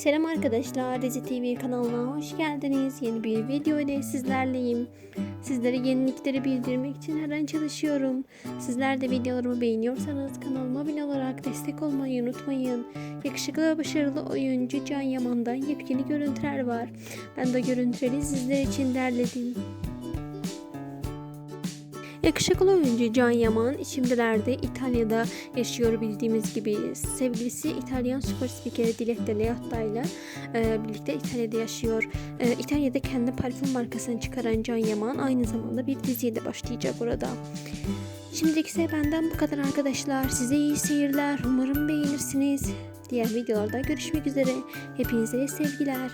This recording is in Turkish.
Selam arkadaşlar, Dizi TV kanalına hoş geldiniz. Yeni bir video ile sizlerleyim. Sizlere yenilikleri bildirmek için her an çalışıyorum. Sizler de videolarımı beğeniyorsanız kanalıma abone olarak destek olmayı unutmayın. Yakışıklı ve başarılı oyuncu Can Yaman'dan yepyeni görüntüler var. Ben de görüntüleri sizler için derledim. Yakışıklı oyuncu Can Yaman şimdilerde İtalya'da yaşıyor bildiğimiz gibi. Sevgilisi İtalyan süper spikeri Diletta Leotta ile e, birlikte İtalya'da yaşıyor. E, İtalya'da kendi parfüm markasını çıkaran Can Yaman aynı zamanda bir diziye de başlayacak orada. Şimdilik ise benden bu kadar arkadaşlar. Size iyi seyirler. Umarım beğenirsiniz. Diğer videolarda görüşmek üzere. Hepinize sevgiler.